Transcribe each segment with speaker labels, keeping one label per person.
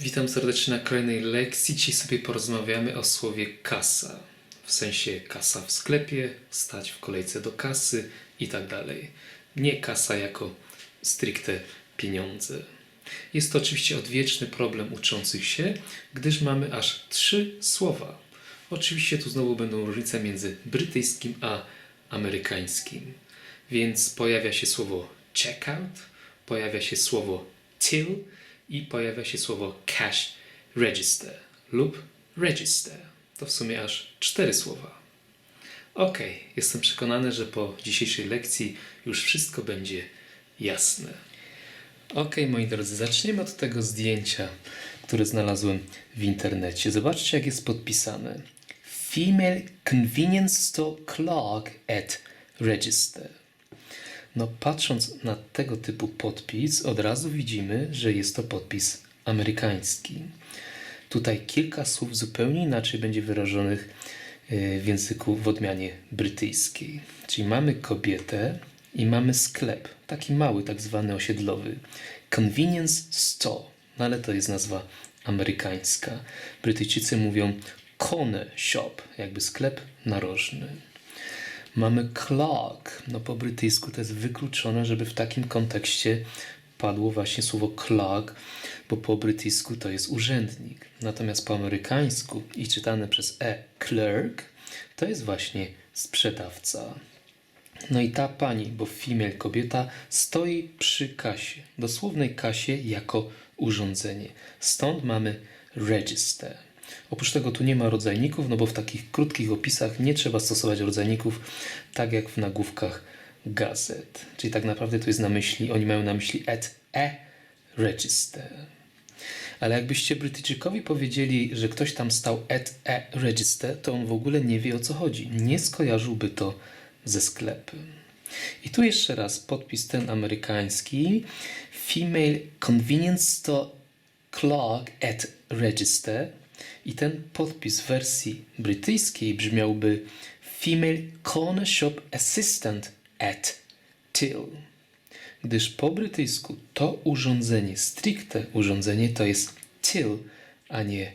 Speaker 1: Witam serdecznie na kolejnej lekcji. Dzisiaj sobie porozmawiamy o słowie kasa. W sensie kasa w sklepie, stać w kolejce do kasy i tak dalej. Nie kasa jako stricte pieniądze. Jest to oczywiście odwieczny problem uczących się, gdyż mamy aż trzy słowa. Oczywiście tu znowu będą różnice między brytyjskim a amerykańskim. Więc pojawia się słowo checkout, pojawia się słowo till i pojawia się słowo cash register lub register. To w sumie aż cztery słowa. Ok, jestem przekonany, że po dzisiejszej lekcji już wszystko będzie jasne. Ok, moi drodzy, zaczniemy od tego zdjęcia, które znalazłem w internecie. Zobaczcie, jak jest podpisane. Female convenience store clerk at register. No, patrząc na tego typu podpis, od razu widzimy, że jest to podpis amerykański. Tutaj kilka słów zupełnie inaczej będzie wyrażonych e, w języku w odmianie brytyjskiej. Czyli mamy kobietę i mamy sklep, taki mały, tak zwany osiedlowy. Convenience store, no ale to jest nazwa amerykańska. Brytyjczycy mówią corner shop, jakby sklep narożny. Mamy clerk. No po brytyjsku to jest wykluczone, żeby w takim kontekście padło właśnie słowo clerk, bo po brytyjsku to jest urzędnik. Natomiast po amerykańsku i czytane przez e clerk to jest właśnie sprzedawca. No i ta pani, bo female kobieta, stoi przy kasie, dosłownej kasie jako urządzenie. Stąd mamy register. Oprócz tego tu nie ma rodzajników, no bo w takich krótkich opisach nie trzeba stosować rodzajników, tak jak w nagłówkach gazet. Czyli tak naprawdę tu jest na myśli, oni mają na myśli at a register. Ale jakbyście Brytyjczykowi powiedzieli, że ktoś tam stał at a register, to on w ogóle nie wie o co chodzi. Nie skojarzyłby to ze sklepem. I tu jeszcze raz podpis ten amerykański. Female convenience store clerk at register. I ten podpis w wersji brytyjskiej brzmiałby Female corner shop assistant at till. Gdyż po brytyjsku to urządzenie, stricte urządzenie, to jest till, a nie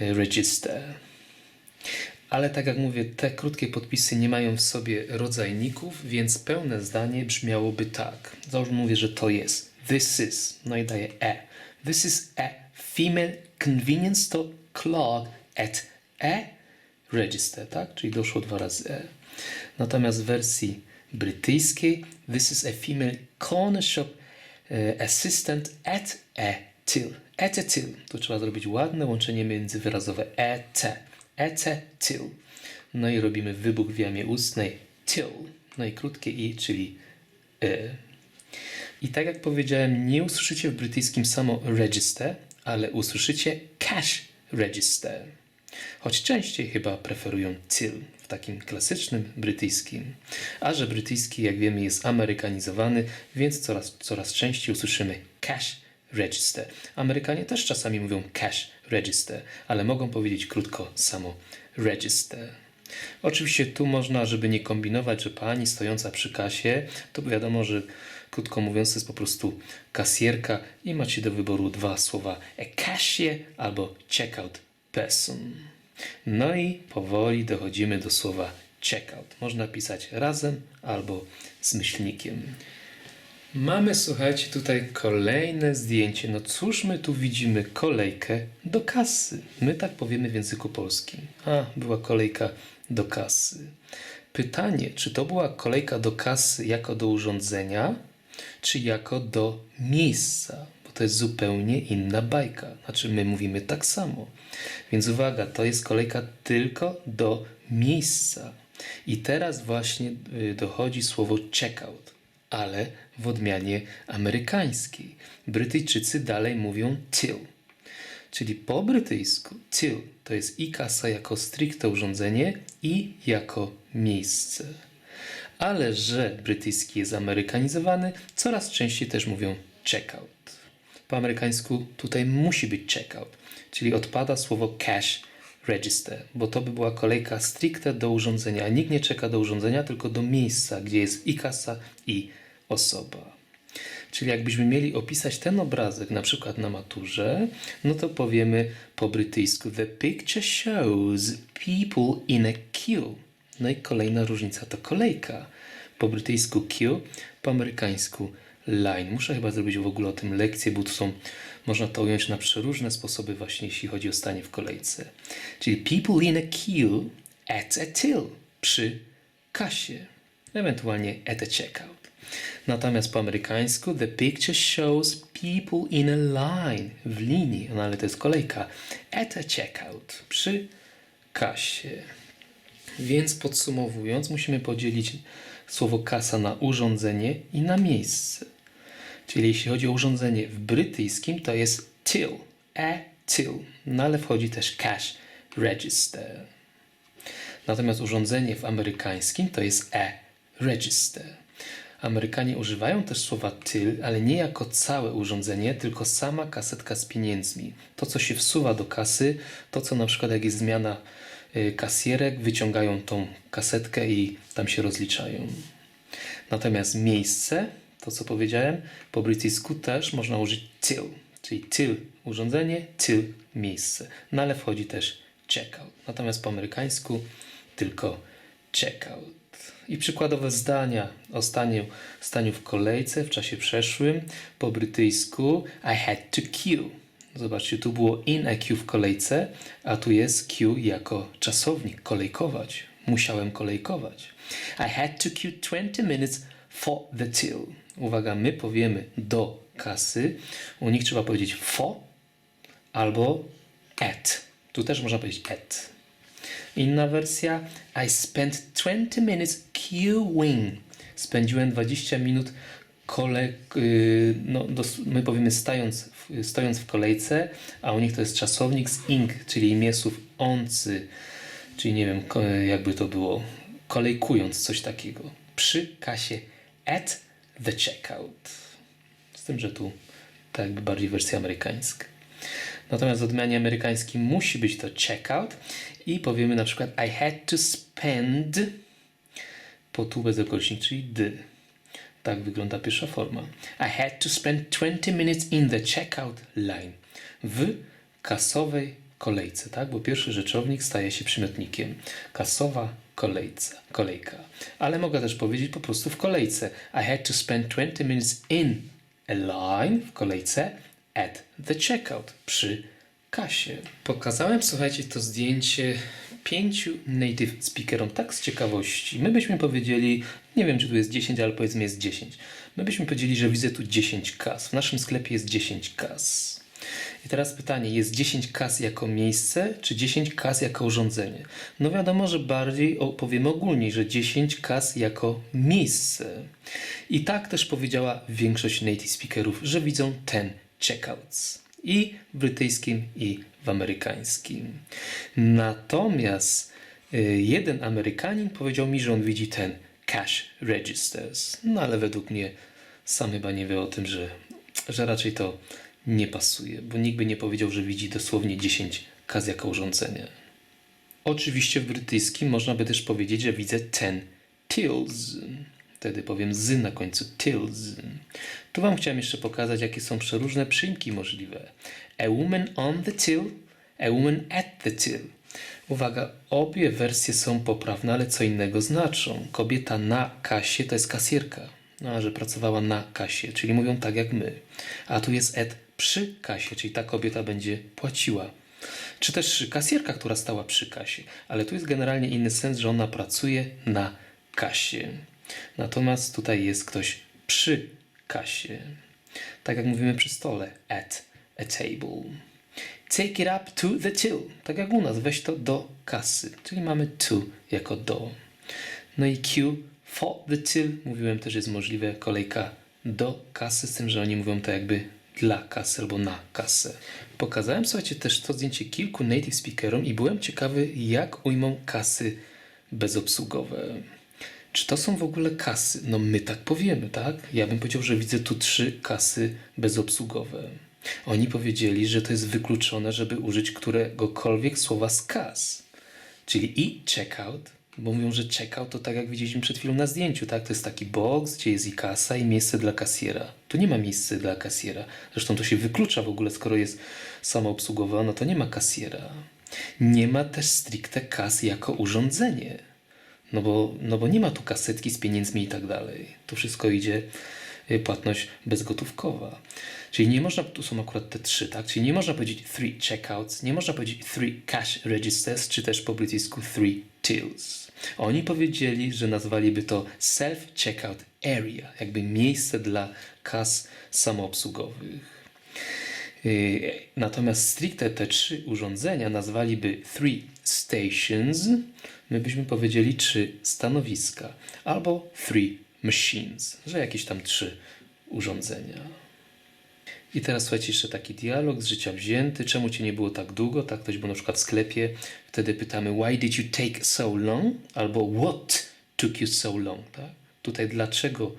Speaker 1: e, register. Ale tak jak mówię, te krótkie podpisy nie mają w sobie rodzajników, więc pełne zdanie brzmiałoby tak. Załóżmy mówię, że to jest. This is. No i daję e. This is a female convenience store clerk at a register, tak? Czyli doszło dwa razy e. Natomiast w wersji brytyjskiej this is a female corner shop e, assistant at a till. At a till. Tu trzeba zrobić ładne łączenie międzywyrazowe. At a till. No i robimy wybuch w jamie ustnej till. No i krótkie i, czyli e. I tak jak powiedziałem, nie usłyszycie w brytyjskim samo register, ale usłyszycie cash register. Choć częściej chyba preferują till w takim klasycznym brytyjskim. A że brytyjski, jak wiemy, jest amerykanizowany, więc coraz, coraz częściej usłyszymy cash register. Amerykanie też czasami mówią cash register, ale mogą powiedzieć krótko samo register. Oczywiście tu można, żeby nie kombinować, że pani stojąca przy kasie, to wiadomo, że krótko mówiąc to jest po prostu kasjerka i macie do wyboru dwa słowa cashier albo checkout person. No i powoli dochodzimy do słowa checkout. Można pisać razem albo z myślnikiem. Mamy, słuchajcie, tutaj kolejne zdjęcie. No cóż my tu widzimy? Kolejkę do kasy. My tak powiemy w języku polskim. A, była kolejka do kasy. Pytanie, czy to była kolejka do kasy jako do urządzenia, czy jako do miejsca? Bo to jest zupełnie inna bajka. Znaczy, my mówimy tak samo. Więc uwaga, to jest kolejka tylko do miejsca. I teraz właśnie y, dochodzi słowo checkout ale w odmianie amerykańskiej. Brytyjczycy dalej mówią till. Czyli po brytyjsku till to jest i kasa jako stricte urządzenie i jako miejsce. Ale że brytyjski jest amerykanizowany, coraz częściej też mówią checkout. Po amerykańsku tutaj musi być checkout, czyli odpada słowo cash register, bo to by była kolejka stricte do urządzenia. Nikt nie czeka do urządzenia, tylko do miejsca, gdzie jest i kasa, i osoba. Czyli jakbyśmy mieli opisać ten obrazek na przykład na maturze, no to powiemy po brytyjsku The picture shows people in a queue. No i kolejna różnica to kolejka. Po brytyjsku queue, po amerykańsku line. Muszę chyba zrobić w ogóle o tym lekcję, bo tu są, można to ująć na przeróżne sposoby właśnie jeśli chodzi o stanie w kolejce. Czyli people in a queue at a till. Przy kasie. Ewentualnie at a checkout. Natomiast po amerykańsku the picture shows people in a line, w linii, no ale to jest kolejka, at a checkout, przy kasie. Więc podsumowując, musimy podzielić słowo kasa na urządzenie i na miejsce. Czyli jeśli chodzi o urządzenie w brytyjskim, to jest till, a till, no ale wchodzi też cash register. Natomiast urządzenie w amerykańskim to jest a register. Amerykanie używają też słowa till, ale nie jako całe urządzenie, tylko sama kasetka z pieniędzmi. To, co się wsuwa do kasy, to, co na przykład jak jest zmiana kasjerek, wyciągają tą kasetkę i tam się rozliczają. Natomiast miejsce, to co powiedziałem, po brytyjsku też można użyć till, czyli till urządzenie, till miejsce. No ale wchodzi też checkout. Natomiast po amerykańsku tylko checkout. I przykładowe zdania o staniu, staniu w kolejce w czasie przeszłym. Po brytyjsku I had to queue. Zobaczcie, tu było in queue w kolejce, a tu jest queue jako czasownik, kolejkować. Musiałem kolejkować. I had to queue 20 minutes for the till. Uwaga, my powiemy do kasy. U nich trzeba powiedzieć for albo at. Tu też można powiedzieć at. Inna wersja. I spent 20 minutes queuing. Spędziłem 20 minut kole, yy, no, my powiemy stając, stojąc w kolejce, a u nich to jest czasownik z ing, czyli imiesów oncy, czyli nie wiem, jakby to było, kolejkując coś takiego. Przy kasie at the checkout. Z tym, że tu tak bardziej wersja amerykańska. Natomiast w odmianie amerykańskiej musi być to checkout i powiemy na przykład I had to spend po tu bezokolicznik, czyli d. Tak wygląda pierwsza forma. I had to spend 20 minutes in the checkout line. W kasowej kolejce, tak? Bo pierwszy rzeczownik staje się przymiotnikiem. Kasowa kolejca, kolejka. Ale mogę też powiedzieć po prostu w kolejce. I had to spend 20 minutes in a line w kolejce at the checkout przy kasie. Pokazałem, słuchajcie, to zdjęcie pięciu native speakerom tak z ciekawości. My byśmy powiedzieli, nie wiem czy tu jest 10, ale powiedzmy jest 10. My byśmy powiedzieli, że widzę tu 10 kas. W naszym sklepie jest 10 kas. I teraz pytanie, jest 10 kas jako miejsce, czy 10 kas jako urządzenie? No wiadomo, że bardziej powiemy ogólniej, że 10 kas jako miejsce. I tak też powiedziała większość native speakerów, że widzą ten checkouts. I w brytyjskim, i w amerykańskim. Natomiast y, jeden Amerykanin powiedział mi, że on widzi ten cash registers. No ale według mnie sam chyba nie wie o tym, że, że raczej to nie pasuje, bo nikt by nie powiedział, że widzi dosłownie 10 kas jako urządzenie. Oczywiście w brytyjskim można by też powiedzieć, że widzę ten tills. Wtedy powiem z na końcu tills. Tu Wam chciałem jeszcze pokazać, jakie są przeróżne przyimki możliwe. A woman on the till, a woman at the till. Uwaga, obie wersje są poprawne, ale co innego znaczą. Kobieta na kasie to jest kasjerka, no, a że pracowała na kasie, czyli mówią tak jak my. A tu jest at przy kasie, czyli ta kobieta będzie płaciła. Czy też kasjerka, która stała przy kasie, ale tu jest generalnie inny sens, że ona pracuje na kasie. Natomiast tutaj jest ktoś przy kasie. Tak jak mówimy przy stole, at a table. Take it up to the till. Tak jak u nas, weź to do kasy. Czyli mamy to jako do. No i Q for the till, mówiłem też jest możliwe kolejka do kasy, z tym, że oni mówią to jakby dla kasy albo na kasę. Pokazałem, słuchajcie, też to zdjęcie kilku native speakerom i byłem ciekawy, jak ujmą kasy bezobsługowe. Czy to są w ogóle kasy? No my tak powiemy, tak? Ja bym powiedział, że widzę tu trzy kasy bezobsługowe. Oni powiedzieli, że to jest wykluczone, żeby użyć któregokolwiek słowa z kas. Czyli i checkout Bo mówią, że checkout to tak jak widzieliśmy przed chwilą na zdjęciu, tak? To jest taki box, gdzie jest i kasa i miejsce dla kasjera. Tu nie ma miejsca dla kasjera. Zresztą to się wyklucza w ogóle, skoro jest samoobsługowa, no to nie ma kasjera. Nie ma też stricte kas jako urządzenie. No bo, no bo nie ma tu kasetki z pieniędzmi i tak dalej. Tu wszystko idzie płatność bezgotówkowa. Czyli nie można, tu są akurat te trzy, tak? Czyli nie można powiedzieć three checkouts, nie można powiedzieć three cash registers, czy też po brytyjsku three tills. Oni powiedzieli, że nazwaliby to self-checkout area, jakby miejsce dla kas samoobsługowych. Yy, Natomiast stricte te trzy urządzenia nazwaliby three stations, my byśmy powiedzieli trzy stanowiska, albo three machines, że jakieś tam trzy urządzenia. I teraz słuchajcie, jeszcze taki dialog z życia wzięty. Czemu cię nie było tak długo? Tak, ktoś był na przykład w sklepie, wtedy pytamy why did you take so long? Albo what took you so long? Tak? Tutaj dlaczego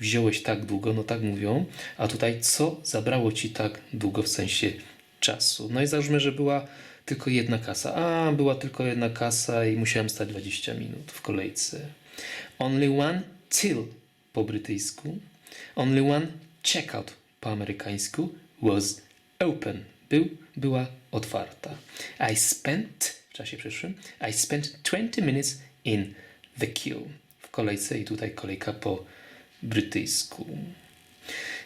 Speaker 1: wziąłeś tak długo? No tak mówią. A tutaj co zabrało ci tak długo w sensie czasu? No i załóżmy, że była tylko jedna kasa. A, była tylko jedna kasa i musiałem stać 20 minut w kolejce. Only one till po brytyjsku. Only one checkout po amerykańsku was open. Był, była otwarta. I spent, w czasie przyszłym, I spent 20 minutes in the queue. W kolejce i tutaj kolejka po brytyjsku.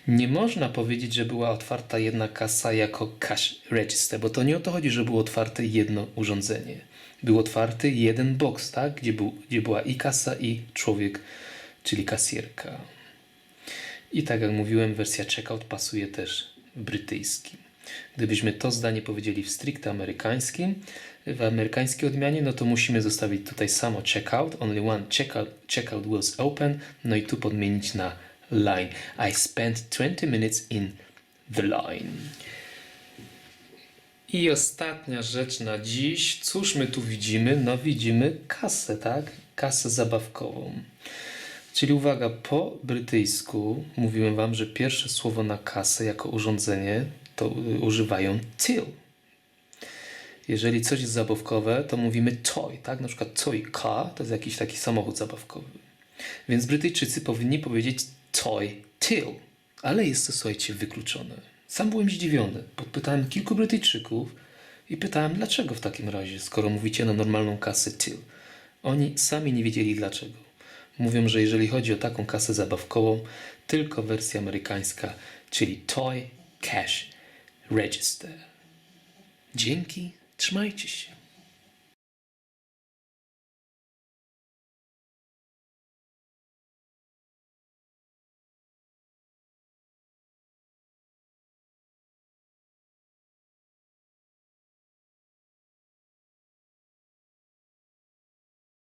Speaker 1: Nie można powiedzieć, że była otwarta jedna kasa jako cash register, bo to nie o to chodzi, że było otwarte jedno urządzenie. Był otwarty jeden box, tak? gdzie, był, gdzie była i kasa, i człowiek, czyli kasjerka. I tak jak mówiłem, wersja checkout pasuje też brytyjskim. Gdybyśmy to zdanie powiedzieli w stricte amerykańskim, w amerykańskiej odmianie, no to musimy zostawić tutaj samo checkout, only one checkout, checkout was open, no i tu podmienić na line. I spent 20 minutes in the line. I ostatnia rzecz na dziś. Cóż my tu widzimy? No widzimy kasę, tak? Kasę zabawkową. Czyli uwaga, po brytyjsku mówiłem wam, że pierwsze słowo na kasę jako urządzenie to y, używają till. Jeżeli coś jest zabawkowe, to mówimy toy, tak? Na przykład toy car to jest jakiś taki samochód zabawkowy. Więc Brytyjczycy powinni powiedzieć toy till, ale jest to, słuchajcie, wykluczone. Sam byłem zdziwiony. Podpytałem kilku Brytyjczyków i pytałem, dlaczego w takim razie, skoro mówicie na normalną kasę till. Oni sami nie wiedzieli dlaczego. Mówią, że jeżeli chodzi o taką kasę zabawkową, tylko wersja amerykańska, czyli Toy Cash Register. Dzięki, trzymajcie się.